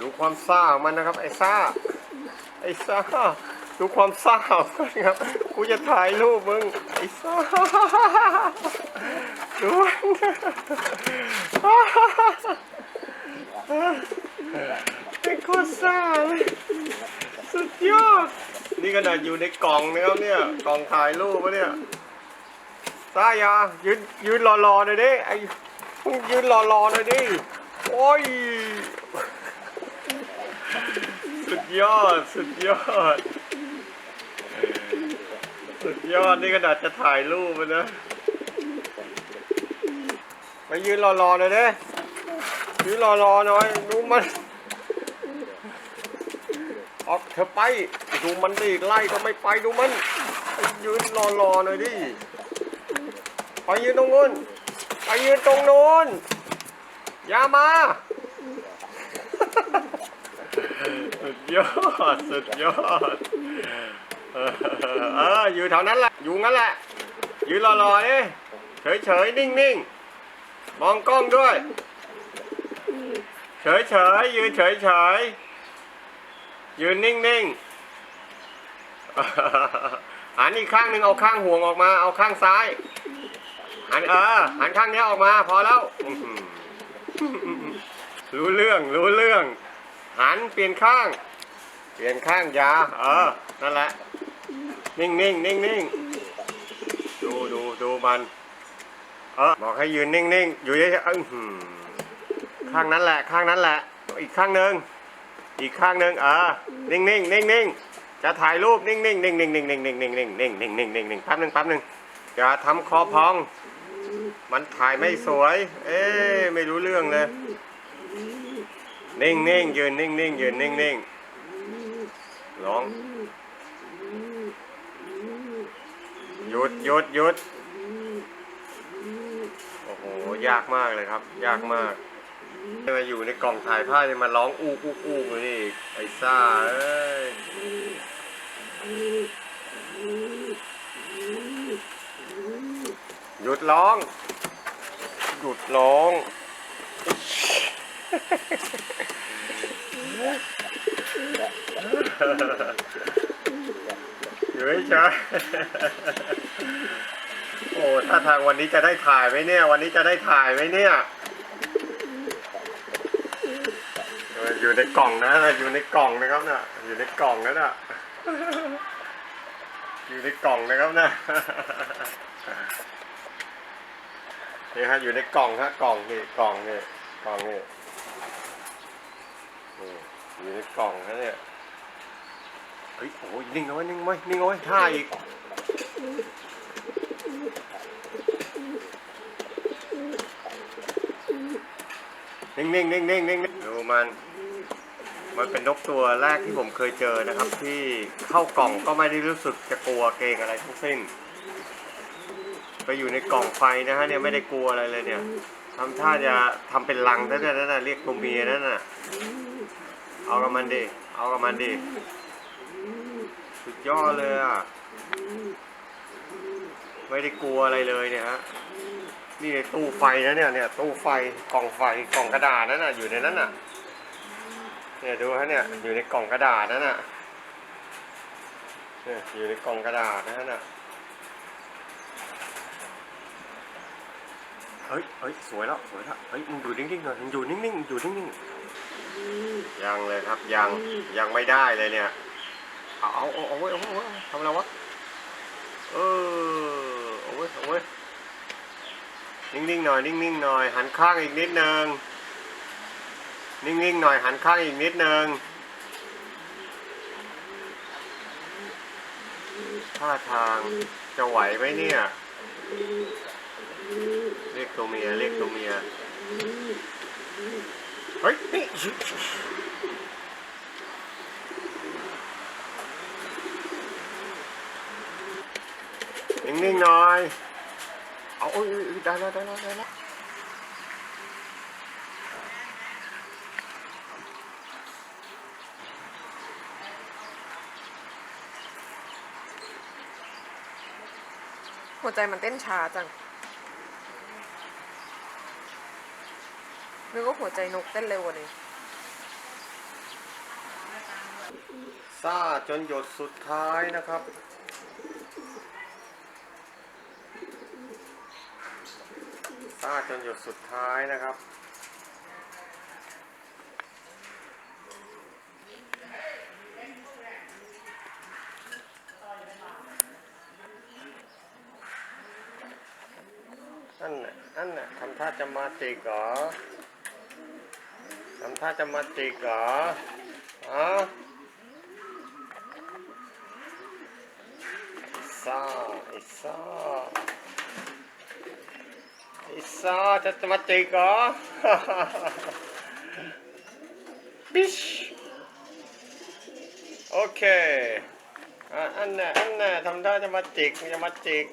ดูความซ่าของมันนะครับ ไอ้ซ่า ไอ้ซ่า ดูความซ่าของมันครับ กูจะถ่ายรูปมึง ไอ้ซ่า ดูมันเป็นโคตรซ่าเลยสุดยอด นี่ขนาดอยู่ในกล่องนะครับเนี่ย กล่องถ่ายรูปวะเนี่ยซ่ายายืนยืนรอๆหน่อยดิ ไอ้พวกยืนรอๆหน่อยดิ โอ้ย สุดยอด สุดยอด สุดยอด นี่ขนาดจะถ่ายรูปมันนะมายืนรอๆหน่อยดิยืนรอๆหน่อยดูมัน ออกเถอะไป ดูมันดิไล่ก็ไม่ไปดูมันไปยืนรอๆหน่อยดิ ไปยืนตรงนู้น ไปยืนตรงนู้น อย่ามา สุดยอด สุดยอด เออเอออยู่แถวนั้นแหละ อยู่งั้นแหละยืนรอๆดิเฉยๆนิ่งๆ มองกล้องด้วย เฉยๆยืนเฉยๆยืนนิ่งๆหันอีกข้างหนึ่งเอาข้างห่วงออกมา เอาข้างซ้ายหันเออหันข้างเนี้ยออกมา พอแล้วอื้อหือรู้เรื่อง รู้เรื่อง หันเปลี่ยนข้าง เปลี่ยนข้างยาเออนั่นแหละ นิ่งนิ่งนิ่งนิ่งดูดูดูมันเออบอกให้ยืนนิ่งนิ่งอยู่เฉยๆอื้ออข้างนั้นแหละ ข้างนั้นแหละ อีกข้างหนึ่งอีกข้างหนึ่งเออนิ่งนิ่งนิ่งนิ่งจะถ่ายรูปนิ่งนิ่งนิ่งนิ่งนิ่งนิ่งนิ่งนิ่งนิ่งนิ่งนิ่งนิ่งนิ่งนิ่งแป๊บหนึ่งแป๊บหนึ่งอย่าทำคอพอง มันถ่ายไม่สวย เอ๊ะไม่รู้เรื่องเลย นิ่งนิ่งยืนนิ่งนิ่งยืนนิ่งนิ่งร้องหยุดหยุดหยุดโอ้โหยากมากเลยครับ ยากมากมาอยู่ในกล่องถ่ายภาพมาร้องอู้อู้อู้อยู่นี่ไอ้ซ่าเอ้ยหยุดร้อง หยุดร้อง อยู่เฉยๆโอ้ถ้าทางวันนี้จะได้ถ่ายไหมเนี่ย วันนี้จะได้ถ่ายไหมเนี่ย อยู่ในกล่องนะ อยู่ในกล่องนะครับน่ะ อยู่ในกล่องนะน่ะ อยู่ในกล่องนะครับนะนี่ฮะอยู่ในกล่องฮะกล่องนี่กล่องนี่กล่องนี่ นี่อยู่ในกล่องนะเนี่ยเฮ้ยโอ้ยนิ่งเอาไว้นิ่งไว้นิ่งเอาไว้ท่าอีกนิ่งนิ่งนิ่งนิ่งนิ่งดูมัน มันเป็นนกตัวแรกที่ผมเคยเจอนะครับ ที่เข้ากล่องก็ไม่ได้รู้สึกจะกลัวเกรงอะไรทั้งสิ้น ไปอยู่ในกล่องไฟนะฮะเนี่ยไม่ได้กลัวอะไรเลยเนี่ยทำท่าจะทำเป็นรังนั่นน่ะนั่นน่ะเรียกตัวเมียนั่นน่ะ เอากับมันดิ เอากับมันดิ สุดยอดเลยอะ ไม่ได้กลัวอะไรเลยเนี่ยฮะ นี่ในตู้ไฟนะเนี่ยเนี่ยตู้ไฟกล่องไฟกล่องกระดาษนั่นน่ะอยู่ในนั้นน่ะ เนี่ยดูฮะเนี่ยอยู่ในกล่องกระดาษนั่นน่ะเนี่ยอยู่ในกล่องกระดาษนะฮะน่ะเฮ้ยเฮ้ยสวยแล้วสวยแล้วเฮ้ยมึงอยู่นิ่งๆหน่อยมึงอยู่นิ่งๆอยู่นิ่งๆ ยังเลยครับยังยังไม่ได้เลยเนี่ย เอาเอาเอาเอาไว้เอาไว้เอาไว้ทำอะไรวะเออเอาไว้เอาไว้นิ่งๆหน่อยนิ่งๆหน่อยหันข้างอีกนิดนึงนิ่งๆหน่อยหันข้างอีกนิดนึงท่าทางจะไหวไหมเนี่ย เรียกตัวเมียเรียกตัวเมีย เฮ้ยนี่นิ่งๆหน่อย เอาโอ้ยโอ้ยโอ้ยได้แล้วได้แล้วได้แล้วหัวใจมันเต้นช้าจัง นึกว่าหัวใจนกเต้นเร็วกว่านี้ซ่าจนหยดสุดท้ายนะครับ ซ่าจนหยดสุดท้ายนะครับ นั่นน่ะนั่นน่ะทำท่าจะมาจิกเหรอ ทำท่าจะมาจิกเหรออะไอ้ซ่าไอ้ซ่าไอ้ซ่าจะจะมาจิกเหรอบิชโอเคอะอันน่ะอันน่ะทำท่าจะมาจิกจะมาจิก